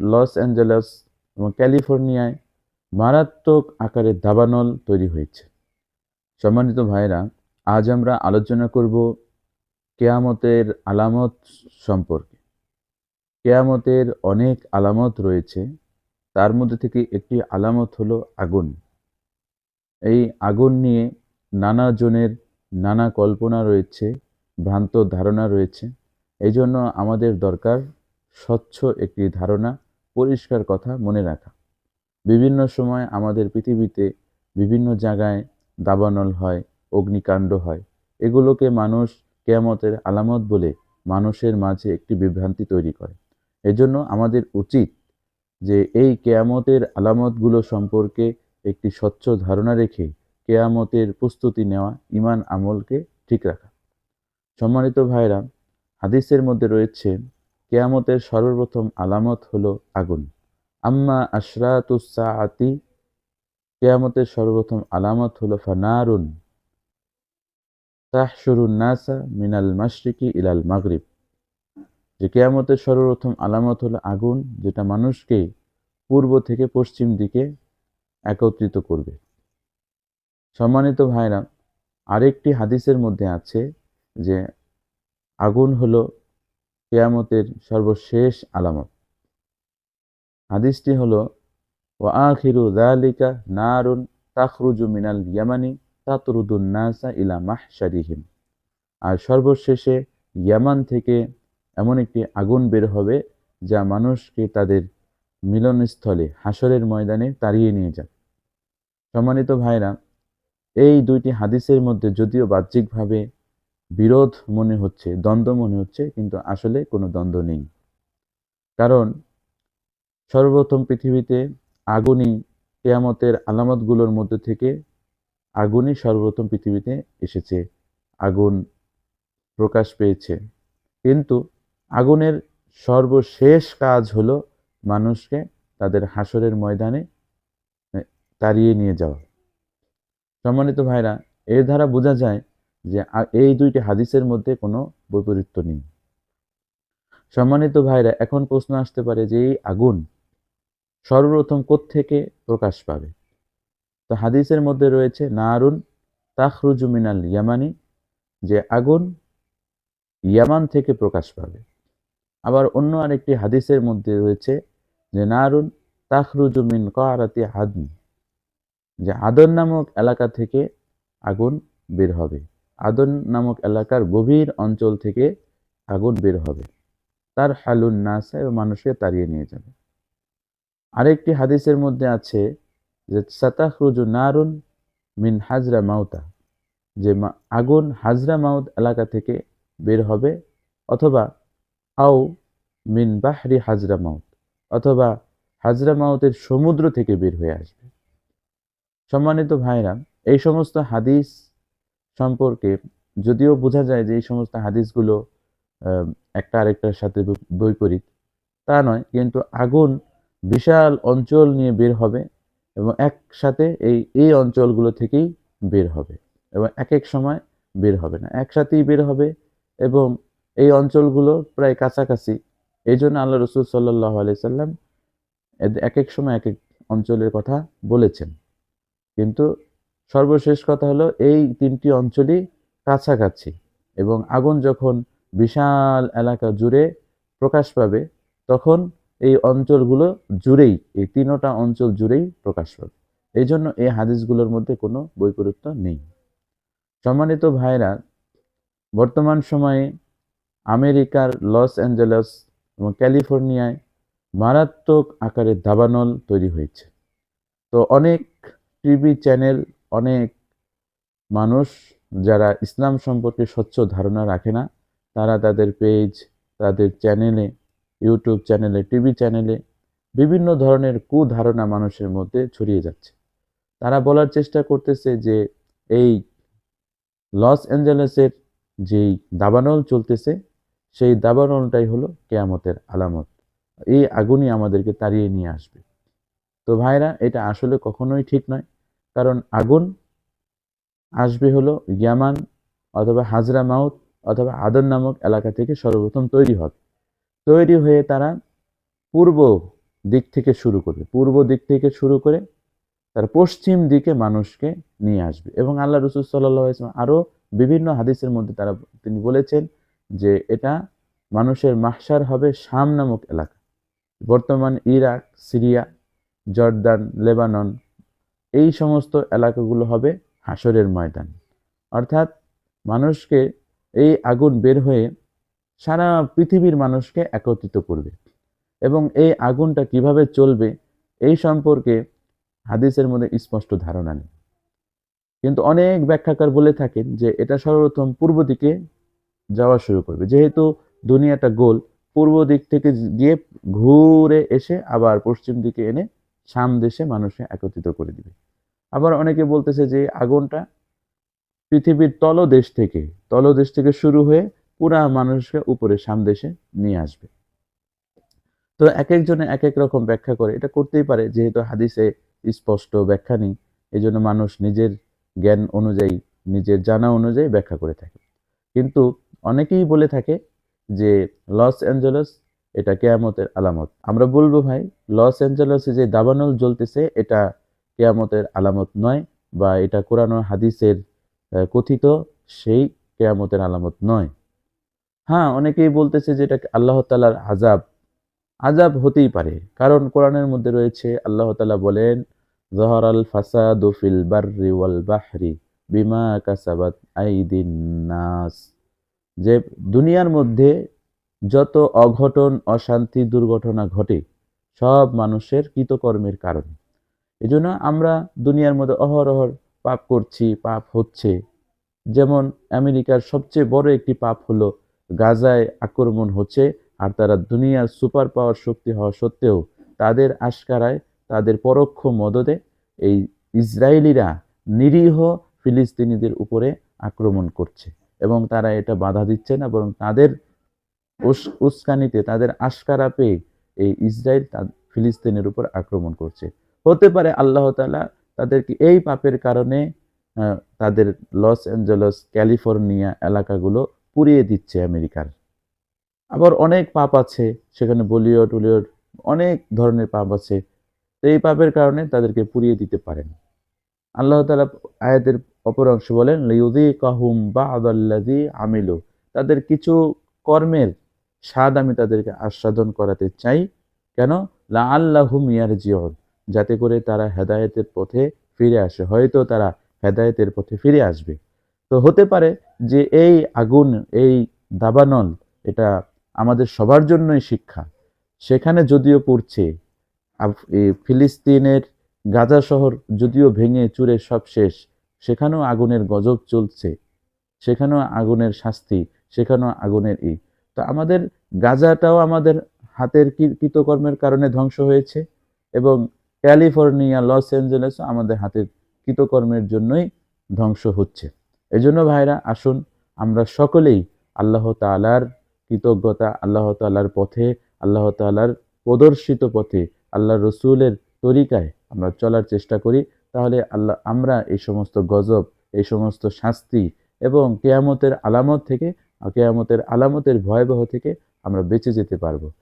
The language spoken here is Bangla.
লস অ্যাঞ্জেলেস এবং ক্যালিফোর্নিয়ায় মারাত্মক আকারে দাবানল তৈরি হয়েছে। সম্মানিত ভাইরা আজ আমরা আলোচনা করব কেয়ামতের আলামত সম্পর্কে। কেয়ামতের অনেক আলামত রয়েছে, তার মধ্যে থেকে একটি আলামত হলো আগুন। এই আগুন নিয়ে নানা জনের নানা কল্পনা রয়েছে, ভ্রান্ত ধারণা রয়েছে। এই জন্য আমাদের দরকার স্বচ্ছ একটি ধারণা পরিষ্কার কথা মনে রাখা। বিভিন্ন সময় আমাদের পৃথিবীতে বিভিন্ন জায়গায় দাবানল হয়, অগ্নিকাণ্ড হয়। এগুলোকে মানুষ কেয়ামতের আলামত বলে মানুষের মাঝে একটি বিভ্রান্তি তৈরি করে। এজন্য আমাদের উচিত যে এই কেয়ামতের আলামতগুলো সম্পর্কে একটি স্বচ্ছ ধারণা রেখে কেয়ামতের প্রস্তুতি নেওয়া ইমান আমলকে ঠিক রাখা। সম্মানিত ভাইরা হাদিসের মধ্যে রয়েছে কেয়ামতের সর্বপ্রথম আলামত হলো আগুন। আম্মা আশরাতুসাআতি কেয়ামতের সর্বপ্রথম আলামত হলো ফানারুন তাহসুরুন নাসা মিনাল মাশরিকি ইলাল মাগরিব। যে কেয়ামতের সর্বপ্রথম আলামত হলো আগুন, যেটা মানুষকে পূর্ব থেকে পশ্চিম দিকে একত্রিত করবে। সম্মানিত ভাইরা, আরেকটি হাদিসের মধ্যে আছে যে আগুন হলো কেয়ামতের সর্বশেষ আলামত। হাদিসটি হলো ও আখিরু দালিকা নারুন তাখরুজু মিনাল ইয়ামানি তাতরুদুন নাসা ইলা মাহশারিহিম। আর সর্বশেষে ইয়ামান থেকে এমন একটি আগুন বের হবে, যা মানুষকে তাদের মিলনস্থলে হাসরের ময়দানে তাড়িয়ে নিয়ে যাবে। সম্মানিত ভাইরা, এই দুইটি হাদিসের মধ্যে যদিও বাহ্যিকভাবে বিরোধ মনে হচ্ছে, দ্বন্দ্ব মনে হচ্ছে, কিন্তু আসলে কোনো দ্বন্দ্ব নেই। কারণ সর্বপ্রথম পৃথিবীতে আগুনই কেয়ামতের আলামতগুলোর মধ্যে থেকে আগুনই সর্বপ্রথম পৃথিবীতে এসেছে। আগুন প্রকাশ পেয়েছে। কিন্তু আগুনের সর্বশেষ কাজ হলো মানুষকে তাদের হাসরের ময়দানে তাড়িয়ে নিয়ে যাওয়া। সম্মানিত ভাইরা, এর দ্বারা বোঝা যায় যে এই দুইটি হাদিসের মধ্যে কোনো বৈপরীত্য নেই। সম্মানিত ভাইরা, এখন প্রশ্ন আসতে পারে যে এই আগুন সর্বপ্রথম থেকে প্রকাশ পাবে? তো হাদিসের মধ্যে রয়েছে, নারুন তাখরুজু মিনাল ইয়ামানি, যে আগুন ইয়ামান থেকে প্রকাশ পাবে। আবার অন্য আরেকটি হাদিসের মধ্যে রয়েছে যে নারুন তাখরুজু মিন কারাতি আদন যে আদন নামক এলাকা থেকে আগুন বের হবে। আদন নামক এলাকার গভীর অঞ্চল থেকে আগুন বের হবে। তার হালুন নাসা এবং মানুষকে তাড়িয়ে নিয়ে যাবে। আরেকটি হাদিসের মধ্যে আছে যে সাতাহরুজু নারুন মিন হাজরা মাউতা, যে আগুন হাজরা মাউত এলাকা থেকে বের হবে অথবা আও মিন বাহরি হাজরা মাউত অথবা হাজরা মাউতের সমুদ্র থেকে বের হয়ে আসবে। সম্মানিত ভাইরা, এই সমস্ত হাদিস সম্পর্কে যদিও বোঝা যায় যে এই সমস্ত হাদিসগুলো একটা আরেকটার সাথে বৈপরীত, তা নয়, কিন্তু আগুন বিশাল অঞ্চল নিয়ে বের হবে এবং একসাথে এই এই অঞ্চলগুলো থেকেই বের হবে এবং এক এক সময় বের হবে না, একসাথেই বের হবে এবং এই অঞ্চলগুলো প্রায় কাছাকাছি। এই জন্য আল্লাহ রসুল সাল্লাহ সাল্লাম এক এক সময় এক এক অঞ্চলের কথা বলেছেন। কিন্তু সর্বশেষ কথা হলো, এই তিনটি অঞ্চলই কাছাকাছি এবং আগুন যখন বিশাল এলাকা জুড়ে প্রকাশ পাবে, তখন এই অঞ্চলগুলো জুড়েই, এই তিনোটা অঞ্চল জুড়েই প্রকাশ পাবে। এই জন্য এই হাদিসগুলোর মধ্যে কোনো বৈপরীত্য নেই। সম্মানিত ভাইরা, বর্তমান সময়ে আমেরিকার লস অ্যাঞ্জেলেস এবং ক্যালিফোর্নিয়ায় মারাত্মক আকারে দাবানল তৈরি হয়েছে। তো অনেক টিভি চ্যানেল অনেক মানুষ যারা ইসলাম সম্পর্কে স্বচ্ছ ধারণা রাখে না, তারা তাদের পেজ তাদের চ্যানেলে ইউটিউব চ্যানেলে টিভি চ্যানেলে বিভিন্ন ধরনের কুধারণা মানুষের মধ্যে ছড়িয়ে যাচ্ছে। তারা বলার চেষ্টা করতেছে যে এই লস অ্যাঞ্জেলেসের যেই দাবানল চলতেছে, সেই দাবানলটাই হলো কেয়ামতের আলামত। এই আগুনই আমাদেরকে তাড়িয়ে নিয়ে আসবে। তো ভাইরা, এটা আসলে কখনোই ঠিক নয়। কারণ আগুন আসবে হলো ইয়ামান অথবা হাজরা মাউত অথবা আদর নামক এলাকা থেকে সর্বপ্রথম তৈরি হবে। তৈরি হয়ে তারা পূর্ব দিক থেকে শুরু করবে। পূর্ব দিক থেকে শুরু করে তার পশ্চিম দিকে মানুষকে নিয়ে আসবে এবং আল্লাহ রসুল সাল্লাহ ইসলাম আরও বিভিন্ন হাদিসের মধ্যে তারা তিনি বলেছেন যে এটা মানুষের মাহসার হবে শাম নামক এলাকা। বর্তমান ইরাক, সিরিয়া, জর্দান, লেবানন এই সমস্ত এলাকাগুলো হবে হাসরের ময়দান। অর্থাৎ মানুষকে এই আগুন বের হয়ে সারা পৃথিবীর মানুষকে একত্রিত করবে এবং এই আগুনটা কীভাবে চলবে এই সম্পর্কে হাদিসের মধ্যে স্পষ্ট ধারণা নেই। কিন্তু অনেক ব্যাখ্যাকার বলে থাকেন যে এটা সর্বপ্রথম পূর্ব দিকে যাওয়া শুরু করবে। যেহেতু দুনিয়াটা গোল, পূর্ব দিক থেকে গিয়ে ঘুরে এসে আবার পশ্চিম দিকে এনে সাম দেশে মানুষকে একত্রিত করে দিবে। আবার অনেকে বলতেছে যে আগুনটা পৃথিবীর তলদেশ থেকে তলদেশ থেকে শুরু হয়ে পুরা মানুষকে উপরে সামদেশে নিয়ে আসবে। তো এক একজনে এক এক রকম ব্যাখ্যা করে, এটা করতেই পারে, যেহেতু হাদিসে স্পষ্ট ব্যাখ্যা নেই এই জন্য মানুষ নিজের জ্ঞান অনুযায়ী, নিজের জানা অনুযায়ী ব্যাখ্যা করে থাকে। কিন্তু অনেকেই বলে থাকে যে লস অ্যাঞ্জেলস এটা কেয়ামতের আলামত। আমরা বলব ভাই, লস অ্যাঞ্জেলসে যে দাবানল জ্বলতেছে, এটা কেয়ামতের আলামত নয় বা এটা কোরআন হাদিসের কথিত সেই কেয়ামতের আলামত নয়। হ্যাঁ অনেকেই বলতেছে যে এটা আল্লাহ তালার আজাব আজাব হতেই পারে, কারণ কোরআনের মধ্যে রয়েছে, আল্লাহ তালা বলেন জহর আল ফাসাদু ফিল বাররি ওয়াল বাহরি বিমা কাসাবাত আইদিন নাস। যে দুনিয়ার মধ্যে যত অঘটন, অশান্তি, দুর্ঘটনা ঘটে, সব মানুষের কৃতকর্মের কারণে। এজন্য আমরা দুনিয়ার মধ্যে অহরহর পাপ করছি, পাপ হচ্ছে। যেমন আমেরিকার সবচেয়ে বড় একটি পাপ হলো, গাজায় আক্রমণ হচ্ছে, আর তারা দুনিয়ার সুপার পাওয়ার শক্তি হওয়া সত্ত্বেও তাদের আশকারায়, তাদের পরোক্ষ মদদে এই ইসরায়েলিরা নিরীহ ফিলিস্তিনিদের উপরে আক্রমণ করছে এবং তারা এটা বাধা দিচ্ছে না, বরং তাদের উস্কানিতে তাদের আশকারা পেয়ে এই ইসরায়েল ফিলিস্তিনের উপর আক্রমণ করছে। হতে পারে আল্লাহ তালা তাদেরকে এই পাপের কারণে তাদের লস অ্যাঞ্জেলস, ক্যালিফোর্নিয়া এলাকাগুলো পুড়িয়ে দিচ্ছে আমেরিকার। আবার অনেক পাপ আছে, সেখানে বলিউড উলিউড অনেক ধরনের পাপ আছে। এই পাপের কারণে তাদেরকে পুড়িয়ে দিতে পারেন। আল্লাহ তালা আয়াতের অপর অংশ বলেন লিউদি কাহুম বা আদাল্লাদি আমিলু। তাদের কিছু কর্মের স্বাদ আমি তাদেরকে আস্বাদন করাতে চাই। কেন? লা আল্লাহুম মিয়ার জিয়ন যাতে করে তারা হেদায়েতের পথে ফিরে আসে। হয়তো তারা হেদায়েতের পথে ফিরে আসবে। তো হতে পারে যে এই আগুন, এই দাবানল, এটা আমাদের সবার জন্যই শিক্ষা। সেখানে যদিও পড়ছে ফিলিস্তিনের গাজা শহর যদিও ভেঙে চুরে সব শেষ, সেখানেও আগুনের গজব চলছে। সেখানেও আগুনের শাস্তি, সেখানেও আগুনের ই। তো আমাদের গাজাটাও আমাদের হাতের কৃতকর্মের কারণে ধ্বংস হয়েছে এবং ক্যালিফোর্নিয়া, লস অ্যাঞ্জেলেসও আমাদের হাতের কৃতকর্মের জন্যই ধ্বংস হচ্ছে। এজন্য ভাইরা, আসুন আমরা সকলেই আল্লাহ তালার কৃতজ্ঞতা, আল্লাহ তালার পথে, আল্লাহ তালার প্রদর্শিত পথে, আল্লাহ রসুলের তরিকায় আমরা চলার চেষ্টা করি। তাহলে আল্লাহ, আমরা এই সমস্ত গজব, এই সমস্ত শাস্তি এবং কেয়ামতের আলামত থেকে কেয়ামতের আলামতের ভয়াবহ থেকে আমরা বেঁচে যেতে পারব।